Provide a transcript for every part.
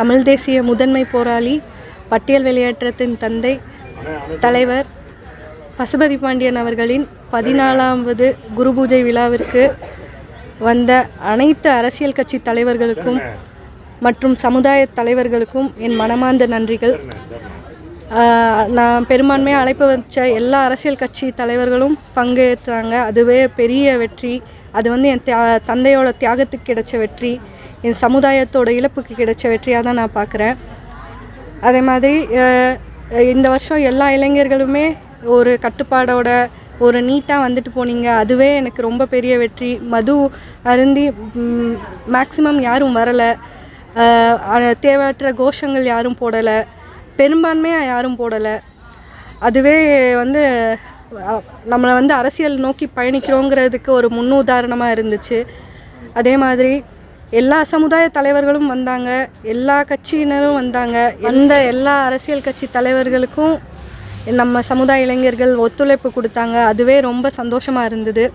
தமிழ் தேசிய முதன்மை போராளி பட்டியல் வெளியேற்றத்தின் தந்தை தலைவர் பசுபதி பாண்டியன் அவர்களின் பதினாலாவது குரு பூஜை விழாவிற்கு வந்த அனைத்து அரசியல் கட்சி தலைவர்களுக்கும் மற்றும் சமுதாய தலைவர்களுக்கும் என் மனமார்ந்த நன்றிகள். நான் பெரும்பான்மையாக அழைப்பு வச்ச எல்லா அரசியல் கட்சி தலைவர்களும் பங்கேற்றாங்க. அதுவே பெரிய வெற்றி. அது வந்து என் தியா தந்தையோட தியாகத்துக்கு கிடைச்ச வெற்றி. என் சமுதாயத்தோட இழப்புக்கு கிடைச்ச வெற்றியாக தான் நான் பார்க்குறேன். அதே மாதிரி இந்த வருஷம் எல்லா இளைஞர்களுமே ஒரு கட்டுப்பாடோட ஒரு நீட்டாக வந்துட்டு போனீங்க. அதுவே எனக்கு ரொம்ப பெரிய வெற்றி. மது அருந்தி மேக்சிமம் யாரும் வரலை. தேவையற்ற கோஷங்கள் யாரும் போடலை. பெரும்பான்மையாக யாரும் போடலை. அதுவே வந்து நம்மளை வந்து அரசியல் நோக்கி பயணிக்கிறோங்கிறதுக்கு ஒரு முன்னுதாரணமாக இருந்துச்சு. அதே மாதிரி எல்லா சமுதாய தலைவர்களும் வந்தாங்க எல்லா கட்சியினரும் வந்தாங்க. எந்த எல்லா அரசியல் கட்சி தலைவர்களுக்கும் நம்ம சமுதாய இளைஞர்கள் ஒத்துழைப்பு கொடுத்தாங்க. அதுவே ரொம்ப சந்தோஷமாக இருந்தது.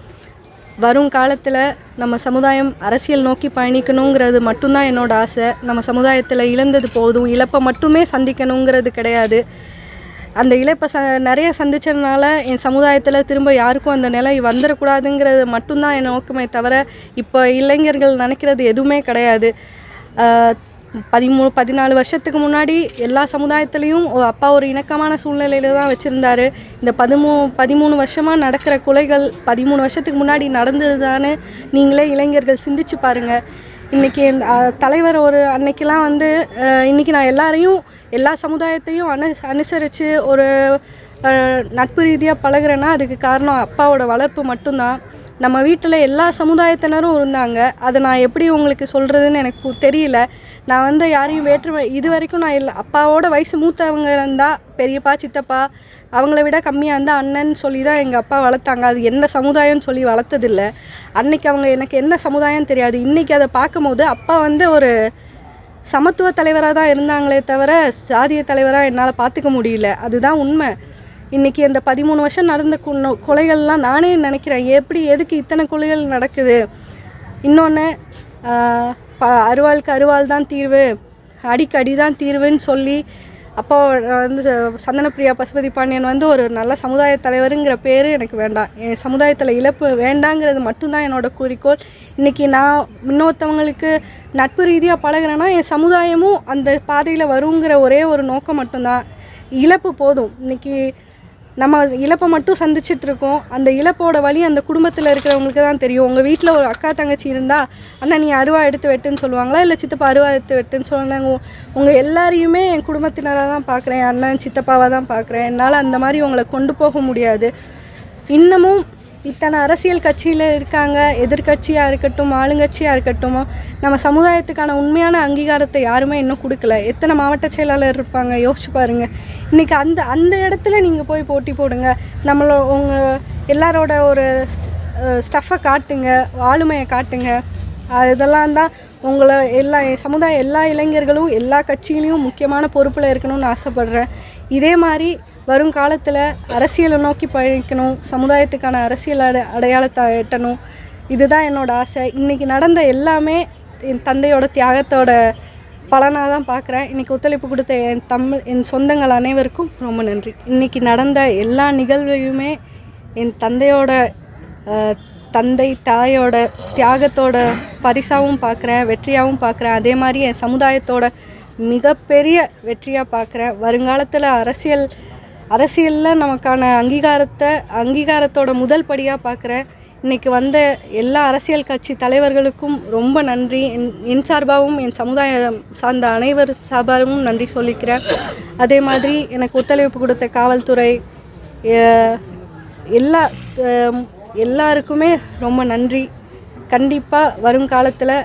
வரும் காலத்தில் நம்ம சமுதாயம் அரசியல் நோக்கி பயணிக்கணுங்கிறது மட்டும்தான் என்னோட ஆசை. நம்ம சமுதாயத்தில் இழந்தது போதும் இழப்பை மட்டுமே சந்திக்கணுங்கிறது கிடையாது. அந்த இழப்பை ச நிறைய சந்திச்சதுனால என் சமுதாயத்தில் திரும்ப யாருக்கும் அந்த நிலை வந்துடக்கூடாதுங்கிறது மட்டும்தான் என் நோக்கமே தவிர இப்போ இளைஞர்கள் நினைக்கிறது எதுவுமே கிடையாது. பதிமூணு பதினாலு வருஷத்துக்கு முன்னாடி எல்லா சமுதாயத்துலேயும் அப்பா ஒரு இணக்கமான சூழ்நிலையில தான் வச்சுருந்தாரு. இந்த பதிமூ பதிமூணு வருஷமாக நடக்கிற கொலைகள் பதிமூணு வருஷத்துக்கு முன்னாடி நடந்தது நீங்களே இளைஞர்கள் சிந்திச்சு பாருங்கள் இன்றைக்கி இந்த தலைவர் ஒரு அன்னைக்கெலாம் வந்து இன்றைக்கி இன்னைக்கு நான் எல்லாரையும் எல்லா சமுதாயத்தையும் அனு அனுசரித்து ஒரு நட்பு ரீதியாக பழகுறேன்னா அதுக்கு காரணம் அப்பாவோட வளர்ப்பு மட்டும்தான். நம்ம வீட்டில் எல்லா சமுதாயத்தினரும் இருந்தாங்க. அதை நான் எப்படி உங்களுக்கு சொல்கிறதுன்னு எனக்கு தெரியல. நான் வந்து யாரையும் வேற்றுமை இது வரைக்கும் நான் இல்லை அப்பாவோட வயசு மூத்தவங்க இருந்தால் பெரியப்பா சித்தப்பா அவங்கள விட கம்மியாக இருந்தால் அண்ணன் சொல்லி தான் எங்கள் அப்பா வளர்த்தாங்க. அது என்ன சமுதாயம்னு சொல்லி வளர்த்ததில்ல. அன்னைக்கு அவங்க எனக்கு என்ன சமுதாயம் தெரியாது. இன்றைக்கி அதை பார்க்கும்போது அப்பா வந்து ஒரு சமத்துவ தலைவராக தான் இருந்தாங்களே தவிர சாதிய தலைவராக என்னால் பார்த்துக்க முடியல. அதுதான் உண்மை. இன்றைக்கி அந்த பதிமூணு வருஷம் நடந்த கொலைகள்லாம் நானே நினைக்கிறேன். எப்படி எதுக்கு இத்தனை கொலைகள் நடக்குது? இன்னொன்று ப அருவாளுக்கு அருவாள் தான் தீர்வு. அடிக்கு அடி தான் தீர்வுன்னு சொல்லி அப்போ வந்து சந்தனப்பிரியா பசுபதி பாண்டியன் வந்து ஒரு நல்ல சமுதாய தலைவருங்கிற பேர் எனக்கு வேண்டாம். என் சமுதாயத்தில் இழப்பு வேண்டாங்கிறது மட்டும்தான் என்னோட குறிக்கோள். இன்றைக்கி நான் இன்னொருத்தவங்களுக்கு நட்பு ரீதியாக பழகுறேன்னா என் சமுதாயமும் அந்த பாதையில் வருங்கிற ஒரே ஒரு நோக்கம் மட்டும்தான். இழப்பு போதும். இன்றைக்கி நம்ம இழப்பை மட்டும் சந்திச்சிட்டு இருக்கோம் அந்த இழப்போட வழி அந்த குடும்பத்தில் இருக்கிறவங்களுக்கு தான் தெரியும். உங்கள் வீட்டில் ஒரு அக்கா தங்கச்சி இருந்தால் அண்ணா நீ அருவா எடுத்து வெட்டுன்னு சொல்லுவாங்களா? இல்லை சித்தப்பா அருவா எடுத்து வெட்டுன்னு சொல்லுவாங்க உங்கள் எல்லாரையுமே என் குடும்பத்தினராக தான் பார்க்குறேன் அண்ணன் சித்தப்பாவாக தான் பார்க்குறேன் என்னால் அந்த மாதிரி உங்களை கொண்டு போக முடியாது. இன்னமும் இத்தனை அரசியல் கட்சியில் இருக்காங்க எதிர்க்கட்சியாக இருக்கட்டும் ஆளுங்கட்சியாக இருக்கட்டும் நம்ம சமுதாயத்துக்கான உண்மையான அங்கீகாரத்தை யாருமே இன்னும் கொடுக்கல. எத்தனை மாவட்ட செயலாளர் இருப்பாங்க? யோசிச்சு பாருங்கள் இன்றைக்கி அந்த அந்த இடத்துல நீங்கள் போய் போட்டி போடுங்க. நம்மளோ உங்கள் எல்லாரோட ஒரு ஸ்டஃப்பை காட்டுங்க ஆளுமையை காட்டுங்க. இதெல்லாம் தான் உங்களை எல்லா சமுதாய எல்லா இளைஞர்களும் எல்லா கட்சியிலையும் முக்கியமான பொறுப்பில் இருக்கணும்னு ஆசைப்பட்றேன். இதே மாதிரி வரும் காலத்தில் அரசியலை நோக்கி பயணிக்கணும் சமுதாயத்துக்கான அரசியல் அடை அடையாளத்தை எட்டணும். இதுதான் என்னோட ஆசை. இன்றைக்கி நடந்த எல்லாமே என் தந்தையோட தியாகத்தோட பலனாக தான் பார்க்குறேன் இன்றைக்கி ஒத்துழைப்பு கொடுத்த என் தமிழ் என் சொந்தங்கள் அனைவருக்கும் ரொம்ப நன்றி. இன்றைக்கி நடந்த எல்லா நிகழ்வையுமே என் தந்தையோட தந்தை தாயோட தியாகத்தோட பரிசாகவும் பார்க்குறேன் வெற்றியாகவும் பார்க்குறேன் அதே மாதிரி என் சமுதாயத்தோட மிகப்பெரிய வெற்றியாக பார்க்குறேன் வருங்காலத்தில் அரசியல் அரசியலில் நமக்கான அங்கீகாரத்தை அங்கீகாரத்தோட முதல் படியாக பார்க்குறேன் இன்றைக்கி வந்த எல்லா அரசியல் கட்சி தலைவர்களுக்கும் ரொம்ப நன்றி. என் என் சார்பாகவும் என் சமுதாயம் சார்ந்த அனைவர் சார்பாகவும் நன்றி சொல்லிக்கிறேன். அதே மாதிரி எனக்கு ஒத்துழைப்பு கொடுத்த காவல்துறை எல்லா எல்லாருக்குமே ரொம்ப நன்றி. கண்டிப்பாக வரும் காலத்தில்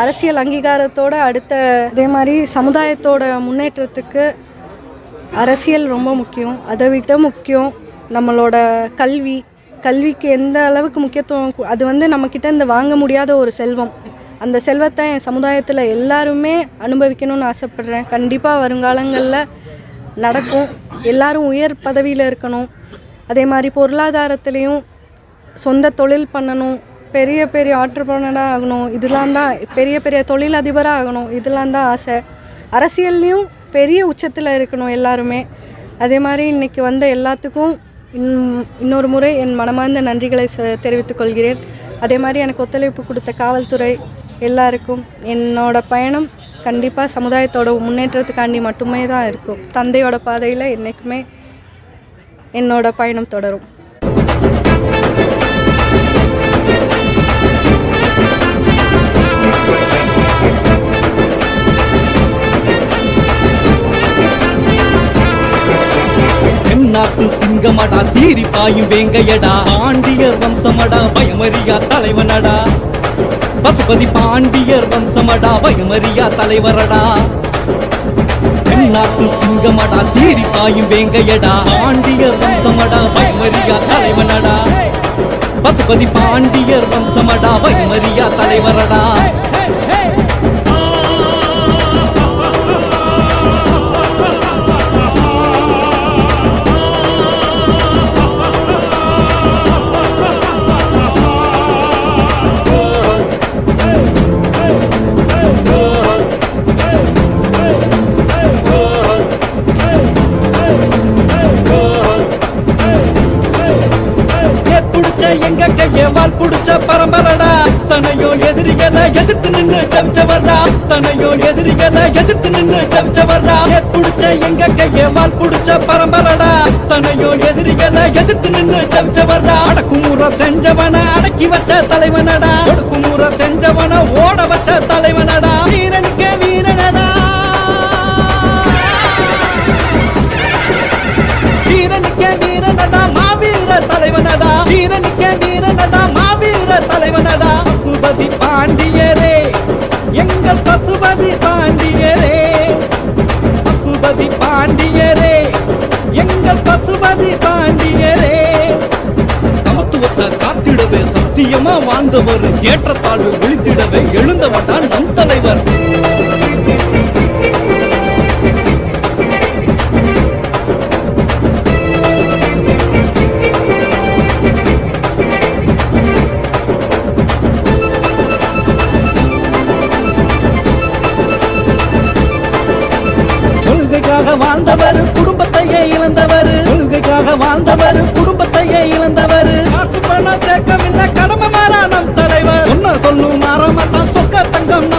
அரசியல் அங்கீகாரத்தோட அடுத்த அதே மாதிரி சமுதாயத்தோட முன்னேற்றத்துக்கு அரசியல் ரொம்ப முக்கியம். அதை விட முக்கியம் நம்மளோட கல்வி. கல்விக்கு எந்த அளவுக்கு முக்கியத்துவம் அது வந்து நம்மக்கிட்ட இந்த வாங்க முடியாத ஒரு செல்வம். அந்த செல்வத்தை என் சமுதாயத்தில் எல்லாருமே அனுபவிக்கணும்னு ஆசைப்பட்றேன். கண்டிப்பாக வருங்காலங்களில் நடக்கும். எல்லாரும் உயர் பதவியில் இருக்கணும். அதே மாதிரி பொருளாதாரத்துலேயும் சொந்த தொழில் பண்ணணும். பெரிய பெரிய ஆண்டர்பனராக ஆகணும். இதெல்லாம் தான் பெரிய பெரிய தொழிலதிபராக ஆகணும். இதெல்லாம் தான் ஆசை. அரசியல்லையும் பெரிய உச்சத்தில் இருக்கணும் எல்லாருமே. அதே மாதிரி இன்னைக்கு வந்த எல்லாத்துக்கும் இன்- இன்னொரு முறை என் மனமார்ந்த நன்றிகளை செ- தெரிவித்துக் கொள்கிறேன். அதே மாதிரி எனக்கு ஒத்துழைப்பு கொடுத்த காவல்துறை எல்லாருக்கும் என்னோட பயணம் கண்டிப்பாக சமுதாயத்தோட முன்னேற்றத்துக்காண்டி மட்டுமே தான் இருக்கும். தந்தையோட பாதையில் என்றைக்குமே என்னோட பயணம் தொடரும். தென்னாட்டு சிங்கமடா தீரி பாயும் வேங்கையடா. பாண்டியர் வம்சமடா பயமறியா தலைவனடா. பசுபதி பாண்டியர் வம்சமடா பயமறியா தலைவரடா. தென்னாட்டு சிங்கமடா தீரி பாயும் வேங்கையடா. பாண்டியர் வம்சமடா பயமறியா தலைவனடா. பசுபதி பாண்டியர் வம்சமடா பயமறியா தலைவரடா. கால் புடிச்ச பரம்பரடா. தனையோ எதிரிகளை எதிர்த்து நின்னு ஜம்சவர்டா தனையோ எதிரிகளை எதிர்த்து நின்று ஜம்சவர்டா ஏ புடிச்ச எங்க கைய வால் புடிச்ச பரம்பரடா. தனையோ எதிரிகளை எதிர்த்து நின்னு ஜம்சவர்டா அடக்குமுறை செஞ்சவன அடக்கி வச்ச தலைவனடா. ஒடுக்குமுறை செஞ்சவன ஓட வச்ச தலைவனடா. வீரனுக்கு வீரனடா. சத்தியமா வாழ்ந்தவர் ஏற்றத்தாழ்வு விழித்திடவே எழுந்தவட்டா நம் தலைவர். கொள்கைக்காக வாழ்ந்தவர் குடும்பத்தையே இழந்தவர். கொள்கைக்காக வாழ்ந்தவர் குடும்பத்தையே இழந்தவர். காசு பணம் Random.